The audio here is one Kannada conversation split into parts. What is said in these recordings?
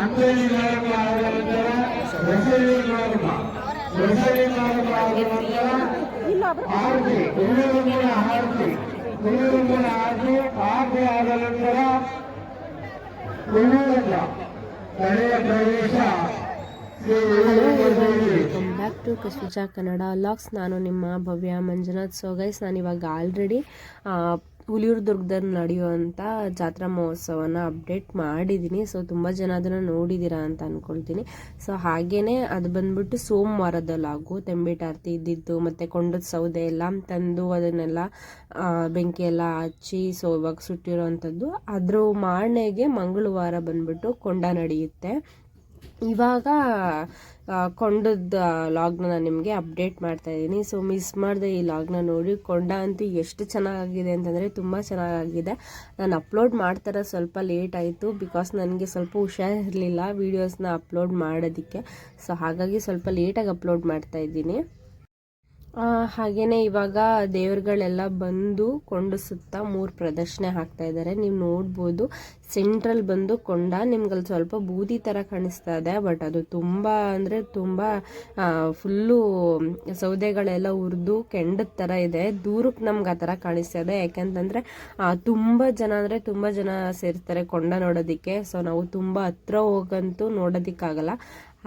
ಅಂಜಲಿ ಆರತಿ ಆದ ನಂತರ ಕಡೆಯ ಪ್ರವೇಶ ಟು ಕಸ್ವಿಜಾ ಕನ್ನಡ ಲಾಕ್ಸ್ ನಾನು ನಿಮ್ಮ ಭವ್ಯ ಮಂಜುನಾಥ್. ಸೊ ಗೈಸ್ ಇವಾಗ ಆಲ್ರೆಡಿ ಹುಲಿಯೂರು ದುರ್ಗದಲ್ಲಿ ನಡೆಯುವಂಥ ಜಾತ್ರಾ ಮಹೋತ್ಸವನ ಅಪ್ಡೇಟ್ ಮಾಡಿದ್ದೀನಿ ಸೊ ತುಂಬ ಜನ ಅದನ್ನು ನೋಡಿದ್ದೀರಾ ಅಂತ ಅಂದ್ಕೊಳ್ತೀನಿ ಸೊ ಹಾಗೇ ಅದು ಬಂದ್ಬಿಟ್ಟು ಸೋಮವಾರದಲ್ಲಾಗು ತೆಂಬಿಟಾರ್ತಿ ಇದ್ದಿದ್ದು, ಮತ್ತು ಕೊಂಡದ ಸೌದೆ ಎಲ್ಲ ತಂದು ಅದನ್ನೆಲ್ಲ ಬೆಂಕಿ ಎಲ್ಲ ಹಚ್ಚಿ ಸೊ, ಇವಾಗ ಸುಟ್ಟಿರೋವಂಥದ್ದು ಅದ್ರ ಮಾರನೆಗೆ ಮಂಗಳವಾರ ಬಂದ್ಬಿಟ್ಟು ಕೊಂಡ ನಡೆಯುತ್ತೆ. ಇವಾಗ ಕೊಂಡದ ಲಾಗ್ನ ನಾನು ನಿಮಗೆ ಅಪ್ಡೇಟ್ ಮಾಡ್ತಾ ಇದ್ದೀನಿ. ಸೊ ಮಿಸ್ ಮಾಡಿದೆ ಈ ಲಾಗ್ನ ನೋಡಿ. ಕೊಂಡ ಅಂತೂ ಎಷ್ಟು ಚೆನ್ನಾಗಿದೆ ಅಂತಂದರೆ ತುಂಬ ಚೆನ್ನಾಗಿದೆ ನಾನು ಅಪ್ಲೋಡ್ ಮಾಡ್ತಾರೆ ಸ್ವಲ್ಪ ಲೇಟ್ ಆಯಿತು. ಬಿಕಾಸ್ ನನಗೆ ಸ್ವಲ್ಪ ಹುಷಾರಿರಲಿಲ್ಲ ವೀಡಿಯೋಸ್ನ ಅಪ್ಲೋಡ್ ಮಾಡೋದಕ್ಕೆ. ಸೊ ಹಾಗಾಗಿ ಸ್ವಲ್ಪ ಲೇಟಾಗಿ ಅಪ್ಲೋಡ್ ಮಾಡ್ತಾ ಇದ್ದೀನಿ. ಹಾಗೆಯೇ ಇವಾಗ ದೇವ್ರುಗಳೆಲ್ಲ ಬಂದು ಕೊಂಡು ಸುತ್ತ ಮೂರು ಪ್ರದರ್ಶನ ಹಾಕ್ತಾ ಇದ್ದಾರೆ ನೀವು ನೋಡ್ಬೋದು ಸೆಂಟ್ರಲ್ ಬಂದು ಕೊಂಡ ನಿಮ್ಗಲ್ಲಿ ಸ್ವಲ್ಪ ಬೂದಿ ಥರ ಕಾಣಿಸ್ತಾ ಇದೆ ಬಟ್ ಅದು ತುಂಬ ಅಂದರೆ ತುಂಬ ಫುಲ್ಲು ಸೌದೆಗಳೆಲ್ಲ ಉರಿದು ಕೆಂಡದ ಥರ ಇದೆ. ದೂರಕ್ಕೆ ನಮ್ಗೆ ಆ ಥರ ಕಾಣಿಸ್ತಾ ಇದೆ. ಯಾಕೆಂತಂದರೆ ತುಂಬ ಜನ ಅಂದರೆ ತುಂಬ ಜನ ಸೇರ್ತಾರೆ ಕೊಂಡ ನೋಡೋದಕ್ಕೆ. ಸೊ ನಾವು ತುಂಬ ಹತ್ರ ಹೋಗಂತೂ ನೋಡೋದಕ್ಕಾಗಲ್ಲ.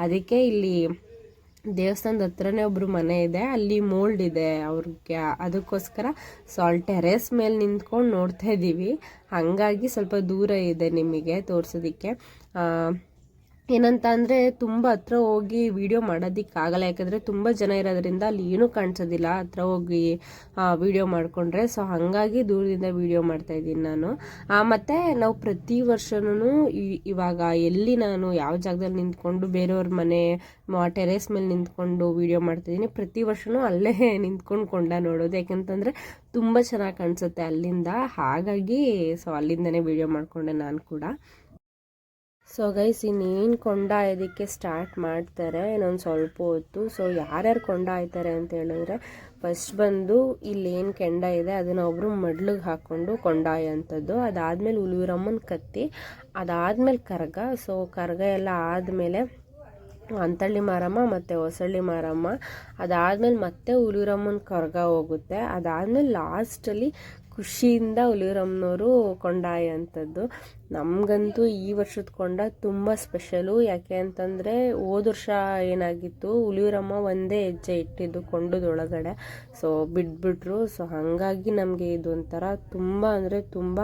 ಅದಕ್ಕೆ ಇಲ್ಲಿ ದೇವಸ್ಥಾನದ ಹತ್ರನೇ ಒಬ್ರು ಮನೆ ಇದೆ. ಅಲ್ಲಿ ಮೋಲ್ಡ್ ಇದೆ ಅವ್ರಿಗೆ. ಅದಕ್ಕೋಸ್ಕರ ಸಾಲ್ ಟೆರೆಸ್ ಮೇಲೆ ನಿಂತ್ಕೊಂಡು ನೋಡ್ತಾ ಇದ್ದೀವಿ ಹಾಗಾಗಿ ಸ್ವಲ್ಪ ದೂರ ಇದೆ ನಿಮಗೆ ತೋರಿಸೋದಕ್ಕೆ. ಏನಂತ ಅಂದರೆ ತುಂಬ ಹತ್ರ ಹೋಗಿ ವಿಡಿಯೋ ಮಾಡೋದಕ್ಕಾಗಲ್ಲ. ಯಾಕಂದರೆ ತುಂಬ ಜನ ಇರೋದ್ರಿಂದ ಅಲ್ಲಿ ಏನೂ ಕಾಣಿಸೋದಿಲ್ಲ. ಹತ್ರ ಹೋಗಿ ವಿಡಿಯೋ ಮಾಡಿಕೊಂಡ್ರೆ. ಸೊ ಹಾಗಾಗಿ ದೂರದಿಂದ ವಿಡಿಯೋ ಮಾಡ್ತಾ ಇದ್ದೀನಿ ನಾನು. ಮತ್ತು ನಾವು ಪ್ರತಿ ವರ್ಷನೂ ಇವಾಗ ಎಲ್ಲಿ ನಾನು ಯಾವ ಜಾಗದಲ್ಲಿ ನಿಂತ್ಕೊಂಡು ಬೇರೆಯವ್ರ ಮನೆ ಟೆರೇಸ್ ಮೇಲೆ ನಿಂತ್ಕೊಂಡು ವಿಡಿಯೋ ಮಾಡ್ತಿದ್ದೀನಿ ಪ್ರತಿ ವರ್ಷವೂ ಅಲ್ಲೇ ನಿಂತ್ಕೊಂಡು ಕೊಂಡ ನೋಡೋದು. ಯಾಕಂತಂದರೆ ತುಂಬ ಚೆನ್ನಾಗಿ ಕಾಣಿಸುತ್ತೆ ಅಲ್ಲಿಂದ. ಹಾಗಾಗಿ ಸೊ ಅಲ್ಲಿಂದನೇ ವಿಡಿಯೋ ಮಾಡಿಕೊಂಡೆ ನಾನು ಕೂಡ. ಸೊ ಗೈಸ್ ಇನ್ನೇನು ಕೊಂಡ ಇದಕ್ಕೆ ಸ್ಟಾರ್ಟ್ ಮಾಡ್ತಾರೆ? ಇನ್ನೊಂದು ಸ್ವಲ್ಪ ಹೊತ್ತು. ಸೊ ಯಾರ್ಯಾರು ಕೊಂಡ ಆಯ್ತಾರೆ ಅಂತ ಹೇಳಿದ್ರೆ ಫಸ್ಟ್ ಬಂದು ಇಲ್ಲೇನು ಕೆಂಡ ಇದೆ, ಅದನ್ನು ಒಬ್ಬರು ಮಡ್ಲಿಗೆ ಹಾಕ್ಕೊಂಡು ಕೊಂಡಾಯ ಅಂಥದ್ದು ಅದಾದಮೇಲೆ ಉಳುವಿರಮ್ಮನ ಕತ್ತಿ, ಅದಾದಮೇಲೆ ಕರ್ಗ. ಸೊ ಕರ್ಗ ಎಲ್ಲ ಆದಮೇಲೆ ಅಂತಳ್ಳಿ ಮಾರಮ್ಮ ಮತ್ತು ಹೊಸಳ್ಳಿ ಮಾರಮ್ಮ. ಅದಾದಮೇಲೆ ಮತ್ತೆ ಉಲುರಮ್ಮನ ಕರ್ಗ ಹೋಗುತ್ತೆ. ಅದಾದಮೇಲೆ ಲಾಸ್ಟಲ್ಲಿ ಖುಷಿಯಿಂದ ಹುಲಿರಮ್ಮನವರು ಕೊಂಡಾಯ ಅಂಥದ್ದು ನಮಗಂತೂ ಈ ವರ್ಷದ ಕೊಂಡ ತುಂಬ ಸ್ಪೆಷಲು. ಯಾಕೆ ಅಂತಂದರೆ, ಹೋದ ವರ್ಷ ಏನಾಗಿತ್ತು ಹುಲಿಯೂರಮ್ಮ ಒಂದೇ ಹೆಜ್ಜೆ ಇಟ್ಟಿದ್ದು ಕೊಂಡದೊಳಗಡೆ. ಸೊ ಬಿಟ್ಬಿಟ್ರು. ಸೊ ಹಾಗಾಗಿ ನಮಗೆ ಇದೊಂಥರ ತುಂಬ ಅಂದರೆ ತುಂಬ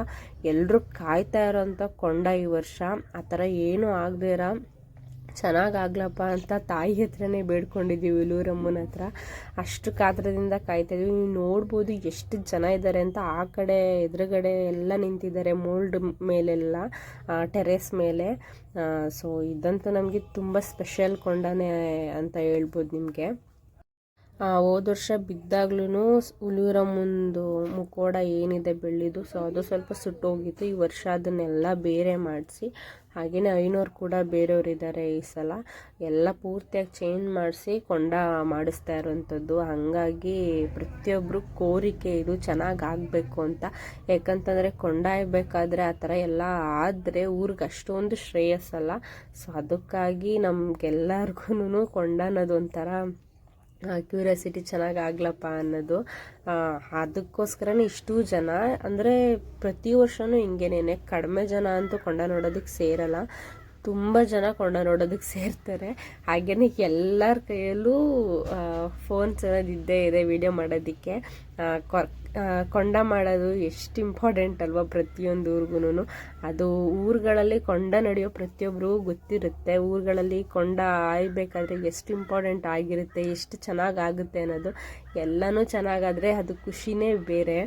ಎಲ್ಲರೂ ಕಾಯ್ತಾ ಇರೋಂಥ ಕೊಂಡ ಈ ವರ್ಷ. ಆ ಥರ ಏನೂ ಆಗದೇ ಇರೋ ಚೆನ್ನಾಗಾಗ್ಲಪ್ಪ ಅಂತ ತಾಯಿ ಹತ್ರನೇ ಬೇಡ್ಕೊಂಡಿದ್ದೀವಿ ಇಲೂರಮ್ಮನ ಹತ್ರ. ಅಷ್ಟು ಕಾತ್ರದಿಂದ ಕಾಯ್ತಾ ಇದೀವಿ. ನೀವು ನೋಡ್ಬೋದು ಎಷ್ಟು ಜನ ಇದ್ದಾರೆ ಅಂತ. ಆ ಕಡೆ ಎದುರುಗಡೆ ಎಲ್ಲ ನಿಂತಿದ್ದಾರೆ. ಮೋಲ್ಡ್ ಮೇಲೆಲ್ಲ ಟೆರೆಸ್ ಮೇಲೆ. ಸೊ ಇದಂತೂ ನಮಗೆ ತುಂಬ ಸ್ಪೆಷಲ್ ಕೊಂಡಾನೆ ಅಂತ ಹೇಳ್ಬೋದು ನಿಮಗೆ. ಹೋದ ವರ್ಷ ಬಿದ್ದಾಗ್ಲೂ ಉಲಿಯೂರ ಮುಂದು ಮುಕೋಡ ಏನಿದೆ ಬೆಳ್ಳಿದು ಸೊ ಅದು ಸ್ವಲ್ಪ ಸುಟ್ಟೋಗಿತ್ತು. ಈ ವರ್ಷ ಅದನ್ನೆಲ್ಲ ಬೇರೆ ಮಾಡಿಸಿ ಹಾಗೆಯೇ ಐನೂರು ಕೂಡ ಬೇರೆಯವ್ರು ಇದ್ದಾರೆ ಈ ಸಲ. ಎಲ್ಲ ಪೂರ್ತಿಯಾಗಿ ಚೇಂಜ್ ಮಾಡಿಸಿ ಕೊಂಡ ಮಾಡಿಸ್ತಾ ಇರೋವಂಥದ್ದು. ಹಾಗಾಗಿ ಪ್ರತಿಯೊಬ್ಬರು ಕೋರಿಕೆ ಇದು ಚೆನ್ನಾಗಿ ಆಗಬೇಕು ಅಂತ. ಯಾಕಂತಂದರೆ ಕೊಂಡಾಯಬೇಕಾದ್ರೆ ಆ ಥರ ಎಲ್ಲ ಆದರೆ ಊರಿಗೆ ಅಷ್ಟೊಂದು ಶ್ರೇಯಸ್ಸಲ್ಲ ಸೊ ಅದಕ್ಕಾಗಿ ನಮ್ಗೆಲ್ಲರಿಗೂ ಕೊಂಡ ಅನ್ನೋದು ಒಂಥರ ಕ್ಯೂರಿಯಾಸಿಟಿ ಚೆನ್ನಾಗಿ ಆಗ್ಲಪ್ಪ ಅನ್ನೋದು ಅದಕ್ಕೋಸ್ಕರನೇ ಇಷ್ಟು ಜನ, ಅಂದರೆ ಪ್ರತಿ ವರ್ಷವೂ ಹಿಂಗೇನೇನೆ ಕಡಿಮೆ ಜನ ಅಂತೂ ಕೊಂಡ ನೋಡೋದಕ್ಕೆ ಸೇರಲ್ಲ. ತುಂಬ ಜನ ಕೊಂಡ ನೋಡೋದಕ್ಕೆ ಸೇರ್ತಾರೆ. ಹಾಗೆಯೇ ಎಲ್ಲರ ಕೈಯಲ್ಲೂ ಫೋನ್ಸ್ ಅನ್ನೋದು ಇದ್ದೇ ಇದೆ ವಿಡಿಯೋ ಮಾಡೋದಕ್ಕೆ. ಕೊಂಡ ಮಾಡೋದು ಎಷ್ಟು ಇಂಪಾರ್ಟೆಂಟ್ ಅಲ್ವಾ ಪ್ರತಿಯೊಂದು ಊರಿಗೂ ಅದು ಊರುಗಳಲ್ಲಿ ಕೊಂಡ ನಡೆಯೋ ಪ್ರತಿಯೊಬ್ಬರಿಗೂ ಗೊತ್ತಿರುತ್ತೆ. ಊರುಗಳಲ್ಲಿ ಕೊಂಡ ಆಯ್ಬೇಕಾದ್ರೆ ಎಷ್ಟು ಇಂಪಾರ್ಟೆಂಟ್ ಆಗಿರುತ್ತೆ, ಎಷ್ಟು ಚೆನ್ನಾಗಿ ಆಗುತ್ತೆ ಅನ್ನೋದು. ಎಲ್ಲನೂ ಚೆನ್ನಾಗಾದರೆ ಅದು ಖುಷಿನೇ ಬೇರೆ.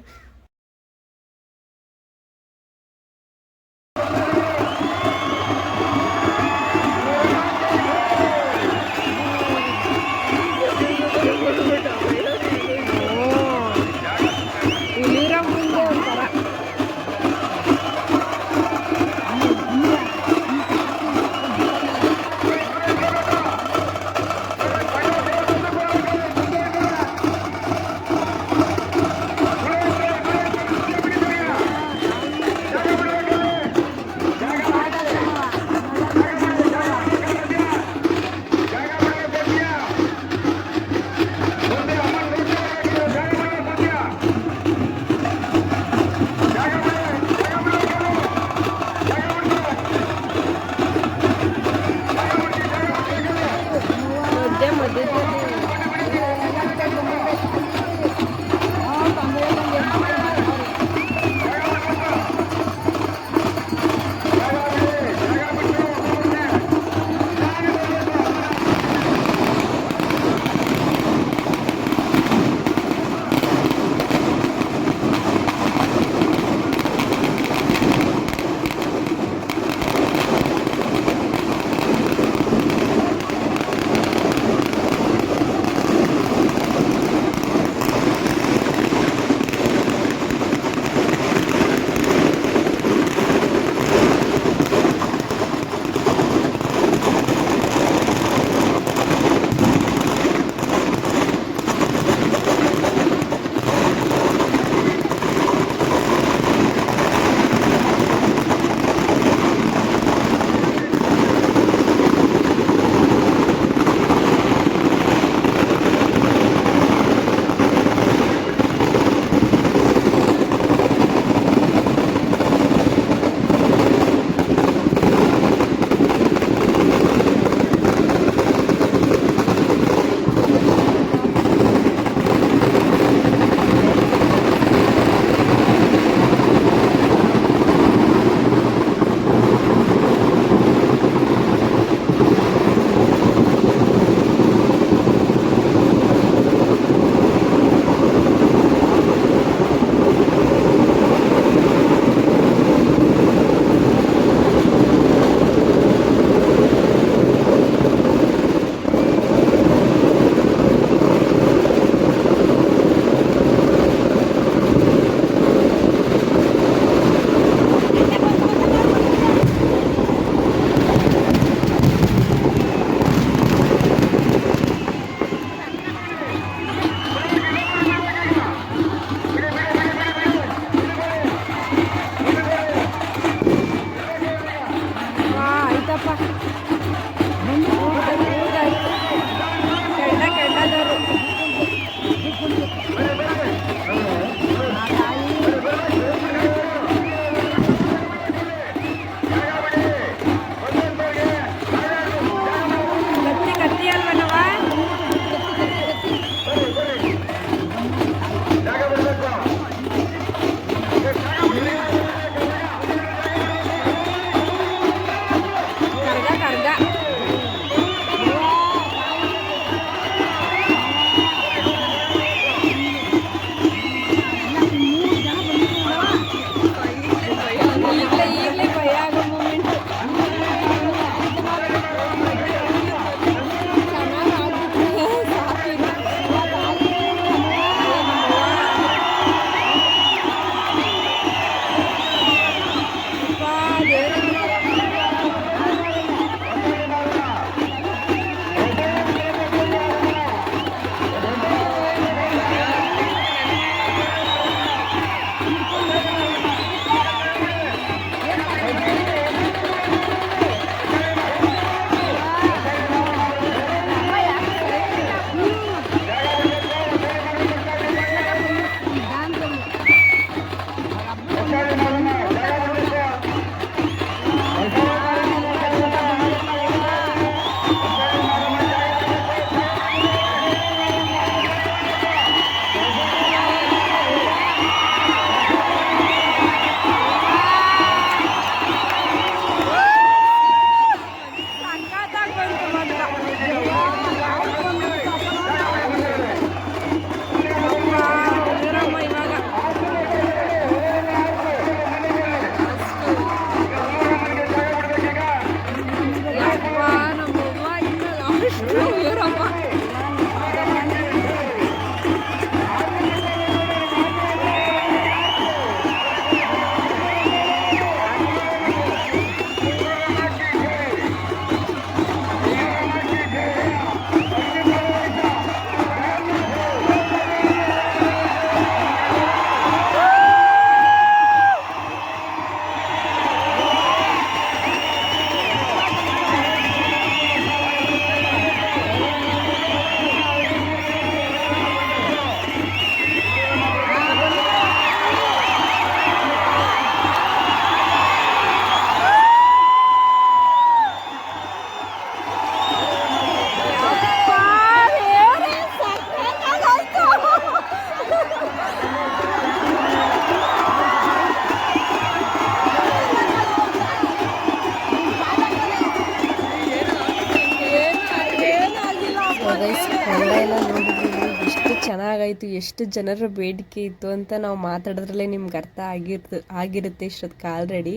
ಎಷ್ಟು ಜನರ ಬೇಡಿಕೆ ಇತ್ತು ಅಂತ ನಾವು ಮಾತಾಡೋದ್ರಲ್ಲೇ ನಿಮ್ಗೆ ಅರ್ಥ ಆಗಿರ್ತ, ಆಗಿರುತ್ತೆ ಇಷ್ಟೊತ್ತಿಗೆ ಆಲ್ರೆಡಿ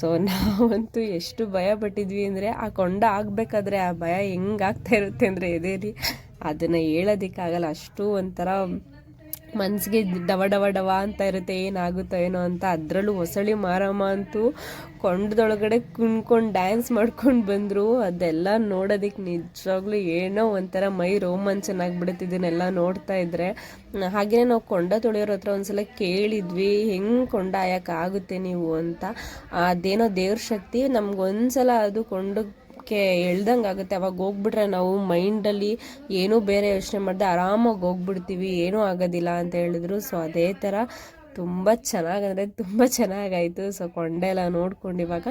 ಸೊ ನಾವಂತೂ ಎಷ್ಟು ಭಯ ಪಟ್ಟಿದ್ವಿ ಅಂದರೆ, ಆ ಕೊಂಡ ಆಗಬೇಕಾದ್ರೆ ಆ ಭಯ ಹೆಂಗಾಗ್ತಾ ಇರುತ್ತೆ ಅಂದರೆ ಎದೇರಿ ಅದನ್ನು ಹೇಳೋದಕ್ಕಾಗಲ್ಲ. ಅಷ್ಟು ಒಂಥರ ಮನ್ಸಿಗೆ ಡವ ಡವ ಡವ ಅಂತ ಇರುತ್ತೆ, ಏನಾಗುತ್ತೋ ಏನೋ ಅಂತ ಅದರಲ್ಲೂ ಹೊಸಳಿ ಮಾರಮ್ಮ ಅಂತೂ ಕೊಂಡದೊಳಗಡೆ ಕುಣ್ಕೊಂಡು ಡ್ಯಾನ್ಸ್ ಮಾಡ್ಕೊಂಡು ಬಂದರು. ಅದೆಲ್ಲ ನೋಡೋದಕ್ಕೆ ನಿಜವಾಗ್ಲೂ ಏನೋ ಒಂಥರ ಮೈ ರೋಮಾಂಚನ ಆಗ್ಬಿಡುತ್ತೆ ಇದನ್ನೆಲ್ಲ ನೋಡ್ತಾ ಇದ್ರೆ. ಹಾಗೆಯೇ ನಾವು ಕೊಂಡ ತೊಳೆಯೋರ ಹತ್ರ ಒಂದ್ಸಲ ಕೇಳಿದ್ವಿ, ಹೆಂಗೆ ಕೊಂಡ ಆಗುತ್ತೆ ನೀವು ಅಂತ. ಅದೇನೋ ದೇವ್ರ ಶಕ್ತಿ ನಮ್ಗೆ ಒಂದ್ಸಲ ಅದು ಕೊಂಡು ಕೆ ಎಳ್ದಂಗೆ ಆಗುತ್ತೆ. ಅವಾಗ ಹೋಗ್ಬಿಟ್ರೆ ನಾವು ಮೈಂಡಲ್ಲಿ ಏನೂ ಬೇರೆ ಯೋಚನೆ ಮಾಡಿದೆ ಆರಾಮಾಗಿ ಹೋಗ್ಬಿಡ್ತೀವಿ, ಏನೂ ಆಗೋದಿಲ್ಲ ಅಂತ ಹೇಳಿದ್ರು. ಸೊ ಅದೇ ಥರ ತುಂಬ ಚೆನ್ನಾಗಂದರೆ ತುಂಬ ಚೆನ್ನಾಗಾಯಿತು. ಸೊ ಕೊಂಡೆಲ್ಲ ನೋಡ್ಕೊಂಡು ಇವಾಗ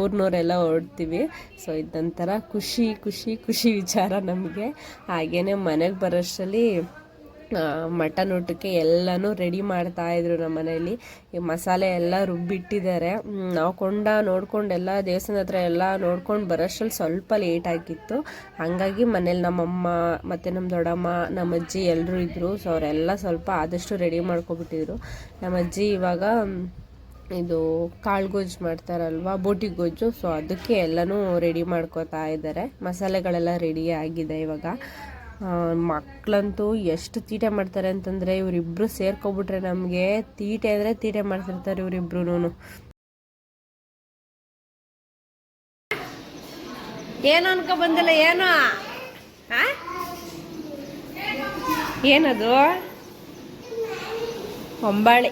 ಊರ್ನವರೆಲ್ಲ ಹೊರಡ್ತೀವಿ. ಸೊ ಇದೊಂಥರ ಖುಷಿ ಖುಷಿ ಖುಷಿ ವಿಚಾರ ನಮಗೆ. ಹಾಗೇ ಮನೆಗೆ ಬರೋಷ್ಟರಲ್ಲಿ ಮಟನ್ ಊಟಕ್ಕೆ ಎಲ್ಲನೂ ರೆಡಿ ಮಾಡ್ತಾ ಇದ್ರು ನಮ್ಮ ಮನೆಯಲ್ಲಿ ಈ ಮಸಾಲೆ ಎಲ್ಲ ರುಬ್ಬಿಟ್ಟಿದ್ದಾರೆ. ನಾವು ಕೊಂಡ ನೋಡ್ಕೊಂಡು ಎಲ್ಲ ದೇವಸ್ಥಾನದ ಹತ್ರ ಎಲ್ಲ ನೋಡ್ಕೊಂಡು ಬರೋಷ್ಟ್ರಲ್ಲಿ ಸ್ವಲ್ಪ ಲೇಟ್ ಆಗಿತ್ತು. ಹಾಗಾಗಿ ಮನೇಲಿ ನಮ್ಮಮ್ಮ ಮತ್ತು ನಮ್ಮ ದೊಡ್ಡಮ್ಮ, ನಮ್ಮ ಅಜ್ಜಿ ಎಲ್ಲರೂ ಇದ್ದರು ಸೊ ಅವರೆಲ್ಲ ಸ್ವಲ್ಪ ಆದಷ್ಟು ರೆಡಿ ಮಾಡ್ಕೊಬಿಟ್ಟಿದ್ರು. ನಮ್ಮ ಅಜ್ಜಿ ಇವಾಗ ಇದು ಕಾಳು ಗೊಜ್ಜು ಮಾಡ್ತಾರಲ್ವ, ಬೋಟಿ ಗೊಜ್ಜು. ಸೊ ಅದಕ್ಕೆ ಎಲ್ಲನೂ ರೆಡಿ ಮಾಡ್ಕೋತಾ ಇದ್ದಾರೆ. ಮಸಾಲೆಗಳೆಲ್ಲ ರೆಡಿ ಆಗಿದೆ ಇವಾಗ. ಮಕ್ಕಳಂತೂ ಎಷ್ಟು ತೀಟೆ ಮಾಡ್ತಾರೆ ಅಂತಂದರೆ ಇವರಿಬ್ಬರು ಸೇರ್ಕೊಬಿಟ್ರೆ ನಮಗೆ ತೀಟೆ ಅಂದರೆ ತೀಟೆ ಮಾಡ್ತಿರ್ತಾರೆ ಇವರಿಬ್ರು ಏನು ಅನ್ಕೊ ಬಂದಿಲ್ಲ, ಏನು? ಏನದು? ಹೊಂಬಾಳೆ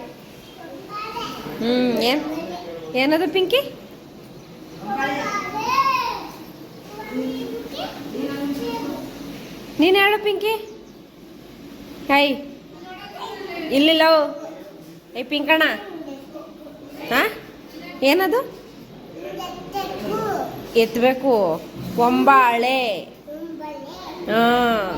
ಹ್ಞೂ ಏನು? ಏನದು ಪಿಂಕಿ? ನೀನು ಹೇಳು ಪಿಂಕಿ. ಹಾಯ್ ಇಲ್ಲಿಲ್ಲ ಏ ಪಿಂಕಣ್ಣ. ಹಾಂ? ಏನದು? ಎತ್ತಬೇಕು ಒಂಬಾಳೆ ಹಾಂ.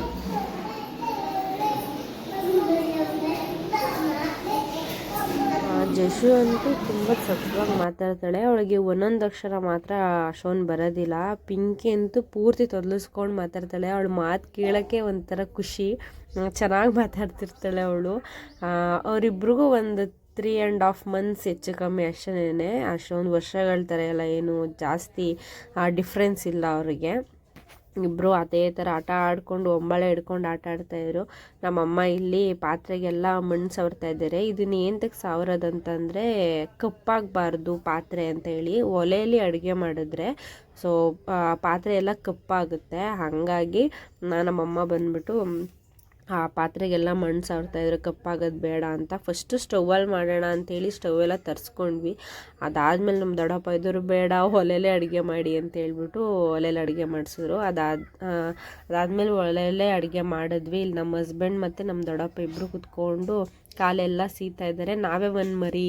ಜಶು ಅಂತೂ ತುಂಬ ಸತ್ವಾಗಿ ಮಾತಾಡ್ತಾಳೆ. ಅವಳಿಗೆ ಒಂದೊಂದು ಅಕ್ಷರ ಮಾತ್ರ ಅಷ್ಟೊಂದು ಬರೋದಿಲ್ಲ. ಪಿಂಕಿ ಅಂತೂ ಪೂರ್ತಿ ತೊದಲಿಸ್ಕೊಂಡು ಮಾತಾಡ್ತಾಳೆ. ಅವಳು ಮಾತು ಕೇಳೋಕ್ಕೆ ಒಂಥರ ಖುಷಿ. ಚೆನ್ನಾಗಿ ಮಾತಾಡ್ತಿರ್ತಾಳೆ ಅವಳು. ಅವರಿಬ್ರಿಗೂ ಒಂದು ತ್ರೀ ಆ್ಯಂಡ್ ಹಾಫ್ ಮಂತ್ಸ್ ಹೆಚ್ಚು ಕಮ್ಮಿ ಅಷ್ಟೇ ಅಷ್ಟೊಂದು ವರ್ಷಗಳ ಥರ ಎಲ್ಲ ಏನು ಜಾಸ್ತಿ ಡಿಫ್ರೆನ್ಸ್ ಇಲ್ಲ ಅವರಿಗೆ. ಇಬ್ಬರು ಅದೇ ಥರ ಆಟ ಆಡ್ಕೊಂಡು ಒಂಬಳೆ ಹಿಡ್ಕೊಂಡು ಆಟ ಆಡ್ತಾಯಿದ್ರು ನಮ್ಮಮ್ಮ ಇಲ್ಲಿ ಪಾತ್ರೆಗೆಲ್ಲ ಮಣ್ಣು ಸವರ್ತಾ ಇದ್ದಾರೆ. ಇದನ್ನ ಏನಕ್ಕೆ ಅಂತಂದರೆ ಕಪ್ಪಾಗಬಾರ್ದು ಪಾತ್ರೆ ಅಂತ ಹೇಳಿ ಒಲೆಯಲ್ಲಿ ಅಡುಗೆ ಮಾಡಿದ್ರೆ. ಸೊ ಪಾತ್ರೆ ಎಲ್ಲ ಕಪ್ಪಾಗುತ್ತೆ. ಹಾಗಾಗಿ ನಮ್ಮಮ್ಮ ಬಂದ್ಬಿಟ್ಟು ಆ ಪಾತ್ರೆಗೆಲ್ಲ ಮಣ್ಣು ಸಾರ್ತಾಯಿದ್ರು ಕಪ್ಪಾಗೋದು ಬೇಡ ಅಂತ ಫಸ್ಟು ಸ್ಟೌವಲ್ಲಿ ಮಾಡೋಣ ಅಂತೇಳಿ ಸ್ಟವ್ ಎಲ್ಲ ತರಿಸ್ಕೊಂಡ್ವಿ. ಅದಾದಮೇಲೆ ನಮ್ಮ ದೊಡ್ಡಪ್ಪ ಇದ್ದರು, ಬೇಡ ಒಲೆಯಲ್ಲೇ ಅಡುಗೆ ಮಾಡಿ ಅಂತ ಹೇಳ್ಬಿಟ್ಟು ಒಲೆಯಲ್ಲಿ ಅಡುಗೆ ಮಾಡಿಸಿದ್ರು. ಅದಾದ ಅದಾದಮೇಲೆ ಒಲೆಯಲ್ಲೇ ಅಡುಗೆ ಮಾಡಿದ್ವಿ. ಇಲ್ಲಿ ನಮ್ಮ ಹಸ್ಬೆಂಡ್ ಮತ್ತು ನಮ್ಮ ದೊಡ್ಡಪ್ಪ ಇಬ್ಬರು ಕುತ್ಕೊಂಡು ಕಾಲೆಲ್ಲ ಸೀತಾ ಇದ್ದಾರೆ. ನಾವೇ ಒಂದು ಮರಿ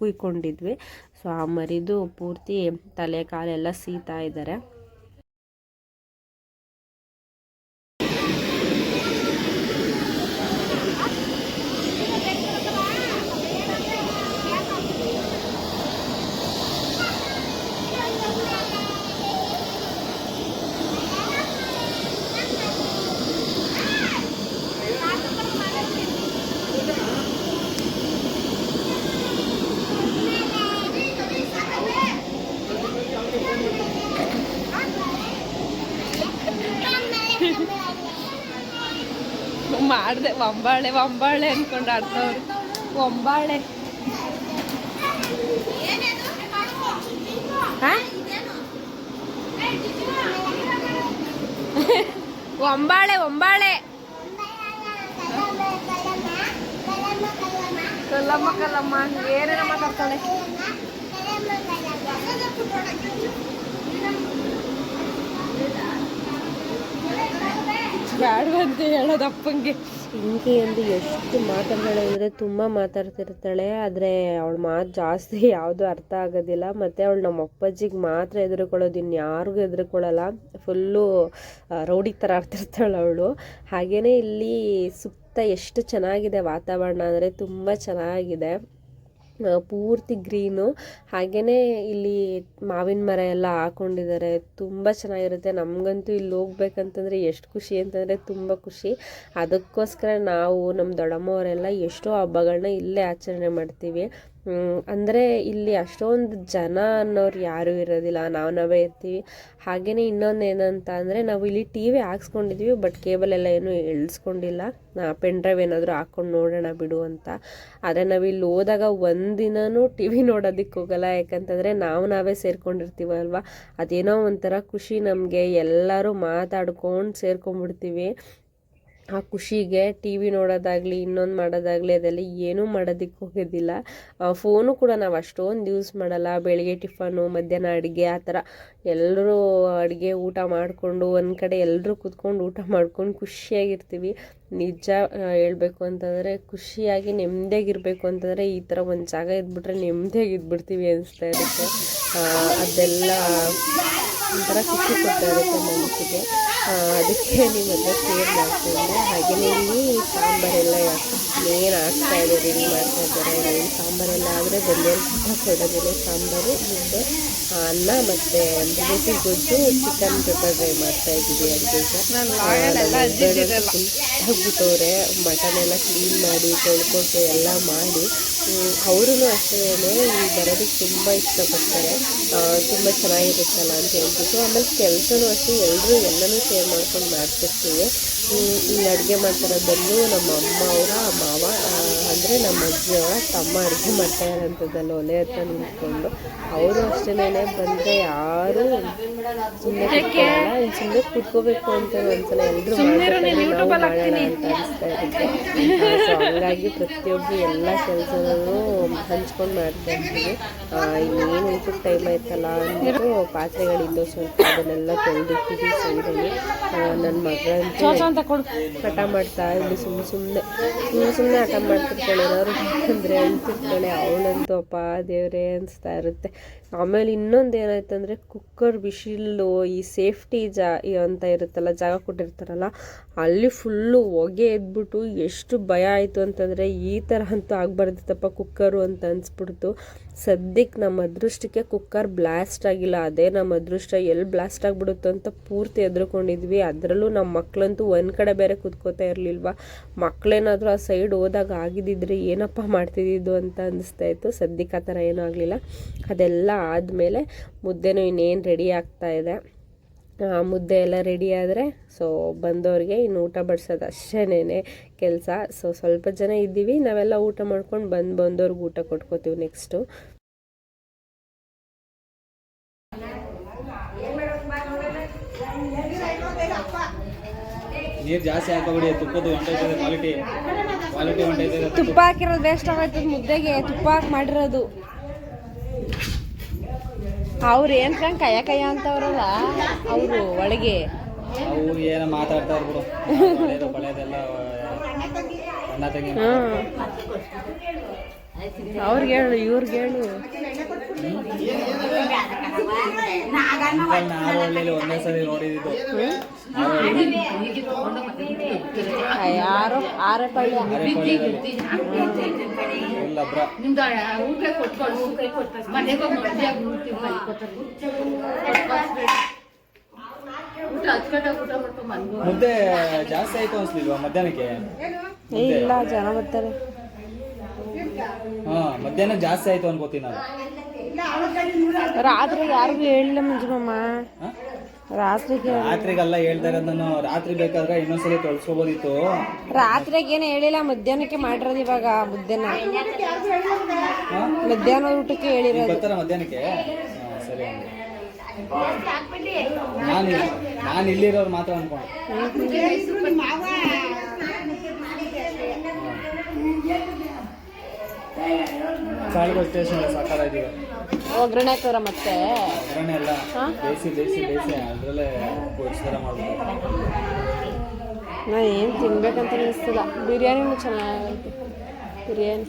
ಕುಯ್ಕೊಂಡಿದ್ವಿ. ಸೊ ಆ ಮರಿದು ಪೂರ್ತಿ ತಲೆ ಕಾಲೆಲ್ಲ ಸೀತಾ ಇದ್ದಾರೆ. ಮಾಡಿದೆ ಒಂಬಾಳೆ ಒಂಬಾಳೆ ಅನ್ಕೊಂಡು ಆಡ್ತವ್ರು. ಒಂಬಾಳೆ ಒಂಬಾಳೆ ಒಂಬಾಳೆ ಕಲ್ಲಮ್ಮ ಕಲ್ಲಮ್ಮ. ಏನೇನ ಮಾತಾಡ್ತಾಳೆ. ಬ್ಯಾಡವಂತೆ ಹೇಳೋದು ಅಪ್ಪಂಗೆ ಹಿಂಗೆ ಎಂದು ಎಷ್ಟು ಮಾತಾಡ್ತಾಳೆ ಅಂದರೆ ತುಂಬ ಮಾತಾಡ್ತಿರ್ತಾಳೆ, ಆದರೆ ಅವಳ ಮಾತು ಜಾಸ್ತಿ ಯಾವುದು ಅರ್ಥ ಆಗೋದಿಲ್ಲ. ಮತ್ತು ಅವಳು ನಮ್ಮ ಅಪ್ಪಾಜಿಗೆ ಮಾತ್ರ ಎದುರುಕೊಳ್ಳೋದು ಇನ್ನು ಯಾರಿಗೂ ಎದುರುಕೊಳ್ಳಲ್ಲ. ಫುಲ್ಲು ರೌಡಿ ಥರ ಆಡ್ತಿರ್ತಾಳೆ ಅವಳು. ಹಾಗೆಯೇ ಇಲ್ಲಿ ಸುತ್ತ ಎಷ್ಟು ಚೆನ್ನಾಗಿದೆ ವಾತಾವರಣ ಅಂದರೆ ತುಂಬ ಚೆನ್ನಾಗಿದೆ. ಪೂರ್ತಿ ಗ್ರೀನು. ಹಾಗೆಯೇ ಇಲ್ಲಿ ಮಾವಿನ ಮರ ಎಲ್ಲ ಹಾಕೊಂಡಿದ್ದಾರೆ. ತುಂಬ ಚೆನ್ನಾಗಿರುತ್ತೆ. ನಮಗಂತೂ ಇಲ್ಲಿ ಹೋಗ್ಬೇಕಂತಂದರೆ ಎಷ್ಟು ಖುಷಿ ಅಂತಂದರೆ ತುಂಬ ಖುಷಿ. ಅದಕ್ಕೋಸ್ಕರ ನಾವು ನಮ್ಮ ದೊಡ್ಡಮ್ಮವರೆಲ್ಲ ಎಷ್ಟೋ ಹಬ್ಬಗಳನ್ನ ಇಲ್ಲೇ ಆಚರಣೆ ಮಾಡ್ತೀವಿ. ಅಂದರೆ ಇಲ್ಲಿ ಅಷ್ಟೊಂದು ಜನ ಅನ್ನೋರು ಯಾರೂ ಇರೋದಿಲ್ಲ, ನಾವು ನಾವೇ ಇರ್ತೀವಿ. ಹಾಗೆಯೇ ಇನ್ನೊಂದು ಏನಂತ ಅಂದರೆ ನಾವು ಇಲ್ಲಿ ಟಿ ವಿ ಹಾಕ್ಸ್ಕೊಂಡಿದ್ವಿ ಬಟ್ ಕೇಬಲ್ ಎಲ್ಲ ಏನೂ ಇಳಿಸ್ಕೊಂಡಿಲ್ಲ. ಪೆನ್ ಡ್ರೈವ್ ಏನಾದರೂ ಹಾಕ್ಕೊಂಡು ನೋಡೋಣ ಬಿಡು ಅಂತ. ಆದರೆ ನಾವು ಇಲ್ಲಿ ಹೋದಾಗ ಒಂದಿನೂ ಟಿ ವಿ ನೋಡೋದಕ್ಕೆ ಹೋಗಲ್ಲ, ಯಾಕಂತಂದರೆ ನಾವು ನಾವೇ ಸೇರ್ಕೊಂಡಿರ್ತೀವಲ್ವ ಅದೇನೋ ಒಂಥರ ಖುಷಿ ನಮಗೆ, ಎಲ್ಲರೂ ಮಾತಾಡ್ಕೊಂಡು ಸೇರ್ಕೊಂಡ್ಬಿಡ್ತೀವಿ. ಆ ಖುಷಿಗೆ ಟಿ ವಿ ನೋಡೋದಾಗಲಿ, ಇನ್ನೊಂದು ಮಾಡೋದಾಗಲಿ ಅದೆಲ್ಲ ಏನೂ ಮಾಡೋದಕ್ಕೆ ಹೋಗೋದಿಲ್ಲ. ಫೋನು ಕೂಡ ನಾವು ಅಷ್ಟೊಂದು ಯೂಸ್ ಮಾಡಲ್ಲ. ಬೆಳಿಗ್ಗೆ ಟಿಫನು ಮಧ್ಯಾಹ್ನ ಅಡುಗೆ, ಆ ಥರ ಎಲ್ಲರೂ ಅಡುಗೆ ಊಟ ಮಾಡಿಕೊಂಡು ಒಂದು ಕಡೆ ಎಲ್ಲರೂ ಕೂತ್ಕೊಂಡು ಊಟ ಮಾಡ್ಕೊಂಡು ಖುಷಿಯಾಗಿರ್ತೀವಿ. ನಿಜ ಹೇಳ್ಬೇಕು ಅಂತಂದರೆ ಖುಷಿಯಾಗಿ ನೆಮ್ಮದಿಯಾಗಿರ್ಬೇಕು ಅಂತಂದರೆ ಈ ಥರ ಒಂದು ಜಾಗ ಇದ್ಬಿಟ್ರೆ ನೆಮ್ಮದಿಯಾಗಿ ಇದ್ಬಿಡ್ತೀವಿ ಅನಿಸ್ತಾ ಇರುತ್ತೆ. ಅದೆಲ್ಲ ಒಂಥರ ಖುಷಿ ಕೊಡ್ತಾ ಇರುತ್ತೆ ಮನಸ್ಸಿಗೆ. ಅದಕ್ಕೆ ನಿಮ್ಮ ಹತ್ರ ಶೇರ್ ಮಾಡ್ತೀನಿ ಹಾಗೆಯೇ ಇಲ್ಲಿ ಸಾಂಬಾರೆಲ್ಲ ಏನು ಹಾಕ್ತಾ ಇದೆ ರೆಡಿ ಮಾಡ್ತಾ ಇದ್ದಾರೆ. ಏನು ಸಾಂಬಾರೆಲ್ಲ ಆದರೆ ಬಂದೇನು ಕೊಡೋದಿಲ್ಲ ಸಾಂಬಾರು. ಮುದ್ದೆ ಅನ್ನ ಮತ್ತು ಬಿಸಿ ಗೊಜ್ಜು ಚಿಕನ್ ಪ್ರಿಪೇರ್ ಮಾಡ್ತಾ ಇದ್ದೀವಿ ಅಡುಗೆಗೆ. ಆಗ್ಬಿಟ್ಟವ್ರೆ ಮಟನ್ ಎಲ್ಲ ಕ್ಲೀನ್ ಮಾಡಿ ತೊಳ್ಕೊಂಡು ಎಲ್ಲ ಮಾಡಿ. ಅವರೂ ಅಷ್ಟೇ ಬರೋದಕ್ಕೆ ತುಂಬ ಇಷ್ಟಪಡ್ತಾರೆ. ತುಂಬ ಚೆನ್ನಾಗಿರುತ್ತಲ್ಲ ಅಂತ ಹೇಳ್ಬಿಟ್ಟು. ಆಮೇಲೆ ಕೆಲಸನೂ ಅಷ್ಟೇ ಎಲ್ಲರೂ ಎಲ್ಲನೂ ಶೇರ್ ಮಾಡ್ಕೊಂಡು ಮಾಡ್ತಿರ್ತೀವಿ. ಈ ಅಡುಗೆ ಬಂದು ನಮ್ಮ ಅಮ್ಮ ಅವರ ಮಾವ ಅಂದರೆ ನಮ್ಮ ಅಜ್ಜಿಯವರ ತಮ್ಮ ಅಡುಗೆ ಮಾಡ್ತಾ ಇರೋಂಥದ್ದಲ್ಲ ಒಲೆ ಹತ್ರ ನಿಂತ್ಕೊಂಡು. ಅವರು ಅಷ್ಟೇ ಬಂದರೆ ಯಾರು ಸುಮ್ಮನೆ ಸುಮ್ಮನೆ ಕುತ್ಕೋಬೇಕು ಅಂತ ಒಂದ್ಸಲ ಎಲ್ಲರೂ ಮಾಡೋಣ ಅಂತ ಅನಿಸ್ತಾ ಇರುತ್ತೆ ಸೊ ಹಂಗಾಗಿ ಪ್ರತಿಯೊಬ್ಬರು ಎಲ್ಲ ಕೆಲಸನೂ ಹಂಚ್ಕೊಂಡು ಮಾಡ್ತಾ ಇರ್ತೀವಿ ಇನ್ನೇನು ಊಟದ ಟೈಮ್ ಆಯ್ತಲ್ಲ ಅಂದ್ಬಿಟ್ಟು ಪಾತ್ರೆಗಳಿದ್ದು ಸ್ವಲ್ಪ ಅದನ್ನೆಲ್ಲ ತೊಳೆದಿಟ್ಟಿದ್ವಿ ಸೈಡಲ್ಲಿ. ನನ್ನ ಮಗಳಂತೂ ಹಠ ಮಾಡ್ತಾ ಇಲ್ಲಿ ಸುಮ್ಮನೆ ಸುಮ್ಮನೆ ಸುಮ್ಮನೆ ಸುಮ್ಮನೆ ಹಠ ಮಾಡ್ತಿರ್ತಾಳೆ ಏನಾದ್ರು ಅಂದರೆ ಅಂತಿರ್ತಾಳೆ ಅವಳಂತೂ ಅಪ್ಪ ದೇವರೇ ಅನಿಸ್ತಾ ಇರುತ್ತೆ. ಆಮೇಲೆ ಇನ್ನೊಂದು ಏನಾಯ್ತಂದರೆ ಕುಕ್ಕರ್ ಬಿಸಿಲು ಈ ಸೇಫ್ಟಿ ಜಾ ಅಂತ ಇರುತ್ತಲ್ಲ ಜಾಗ ಕೊಟ್ಟಿರ್ತಾರಲ್ಲ ಅಲ್ಲಿ ಫುಲ್ಲು ಹೊಗೆ ಎದ್ಬಿಟ್ಟು ಎಷ್ಟು ಭಯ ಆಯಿತು ಅಂತಂದರೆ ಈ ಥರ ಅಂತೂ ಆಗಬಾರ್ದಿತ್ತಪ್ಪ ಕುಕ್ಕರು ಅಂತ ಅನಿಸ್ಬಿಡ್ತು. ಸದ್ಯಕ್ಕೆ ನಮ್ಮ ಅದೃಷ್ಟಕ್ಕೆ ಕುಕ್ಕರ್ ಬ್ಲಾಸ್ಟ್ ಆಗಿಲ್ಲ, ಅದೇ ನಮ್ಮ ಅದೃಷ್ಟ. ಎಲ್ಲಿ ಬ್ಲಾಸ್ಟ್ ಆಗಿಬಿಡುತ್ತೋ ಅಂತ ಪೂರ್ತಿ ಎದ್ರುಕೊಂಡಿದ್ವಿ ಅದರಲ್ಲೂ ನಮ್ಮ ಮಕ್ಕಳಂತೂ ಒಂದು ಕಡೆ ಬೇರೆ ಕೂತ್ಕೋತಾ ಇರಲಿಲ್ವ? ಮಕ್ಕಳೇನಾದರೂ ಆ ಸೈಡ್ ಹೋದಾಗ ಆಗಿದ್ದಿದ್ರೆ ಏನಪ್ಪ ಮಾಡ್ತಿದ್ದಿದ್ದು ಅಂತ ಅನಿಸ್ತಾ ಇತ್ತು. ಸದ್ಯಕ್ಕೆ ಆ ಥರ ಏನೂ ಆಗಲಿಲ್ಲ. ಅದೆಲ್ಲ ಆದಮೇಲೆ ಮುದ್ದೆನೂ ಇನ್ನೇನು ರೆಡಿ ಆಗ್ತಾ ಇದೆ. ಮುದ್ದೆ ಎಲ್ಲ ರೆಡಿ ಆದರೆ ಸೊ ಬಂದವ್ರಿಗೆ ಇನ್ನು ಊಟ ಬಡಿಸೋದು ಅಷ್ಟೇನೆ ಕೆಲಸ. ಸೊ ಸ್ವಲ್ಪ ಜನ ಇದ್ದೀವಿ ನಾವೆಲ್ಲ ಊಟ ಮಾಡ್ಕೊಂಡು ಬಂದು ಬಂದವ್ರಿಗೆ ಊಟ ಕೊಟ್ಕೋತೀವಿ ನೆಕ್ಸ್ಟು ನೀರು ಜಾಸ್ತಿ ಹಾಕೋಬಿಡಿ ತುಪ್ಪದ್ದು ಹೊಂಟೈತದೆ ಕ್ವಾಲಿಟಿ ಕ್ವಾಲಿಟಿ ಹೊಂಟೈತದೆ ತುಪ್ಪ. ಹಾಕಿರೋದು ವೇಸ್ಟ್ ಆಗೋಯ್ತದ ಮುದ್ದೆಗೆ ತುಪ್ಪ ಹಾಕಿ ಮಾಡಿರೋದು. ಅವ್ರು ಏನ್ ಕಂಡ್ ಕಯ ಕಯ ಅಂತವ್ರಲ್ಲ ಅವರು ಒಳಗೆ. ಅವ್ರು ಏನೋ ಮಾತಾಡ್ತಾರೆ ಬಿಡು ಹಳೇದು ಬಳೆದೆಲ್ಲ ಅಣ್ಣ ತಂಗಿ ಅವ್ರಿಗೆ ಹೇಳು ಇವ್ರಿಗೆ ಹೇಳು. ಒಂದೇ ನೋಡಿದ್ದು. ಯಾರು ಆರಪಳ್ಳಿ ಮುದ್ದೆ ಜಾಸ್ತಿ ಆಯ್ತು ಅನ್ಸ್ಲಿಲ್ವಾ ಮಧ್ಯಾಹ್ನಕ್ಕೆ? ಏ ಇಲ್ಲ ಜನ ಬರ್ತಾರೆ. ಹಾ ಮಧ್ಯಾಹ್ನ ಜಾಸ್ತಿ ಆಯ್ತು ಅನ್ಕೋತೀನಿ ನಾನು. ರಾತ್ರಿ ಯಾರಿಗೂ ಹೇಳಿಲ್ಲ ಮಂಜುಮಮ್ಮ? ರಾತ್ರಿಗೆ ರಾತ್ರಿಗೆಲ್ಲ ಹೇಳ್ತಾ ಇರೋದನ್ನು ನಾನು ರಾತ್ರಿ ಬೇಕಾದ್ರೆ ಇನ್ನೊಂದ್ಸಲಿ ತೊಳ್ಸ್ಕೊಬೋದಿತ್ತು ರಾತ್ರಿಗೆ ಏನು ಹೇಳಿಲ್ಲ ಮಧ್ಯಾಹ್ನಕ್ಕೆ ಮಾಡಿರೋದು ಇವಾಗ ಮುದ್ದೆನ? ಮಧ್ಯಾಹ್ನ ಊಟಕ್ಕೆ ಹೇಳಿರೋದು. ಬರ್ತಾರ ಮಧ್ಯಾಹ್ನಕ್ಕೆ? ಹಾ, ಸರಿ ನಾನು ನಾನು ಇಲ್ಲಿರೋರು ಮಾತ್ರ ಅನ್ಕೊಂಡು. ಕಾಳುಗಳು ಸ್ಟೇಷನ್ ಇದೀವಿ. ಒಗ್ಗರಣೆ ಹಾಕೋರ ಮತ್ತೆ? ಒಗ್ಗರಣೆ ಎಲ್ಲ ಬೇಯಿಸಿ ಬೇಯಿಸಿ ಬೇಯಿಸಿ ಅದರಲ್ಲೇ ಥರ ಮಾಡ್ಬೋದು. ನಾ ಏನು ತಿನ್ಬೇಕಂತ ಅನಿಸ್ತದ. ಬಿರಿಯಾನಿನೂ ಚೆನ್ನಾಗೈತೆ. ಬಿರಿಯಾನಿ.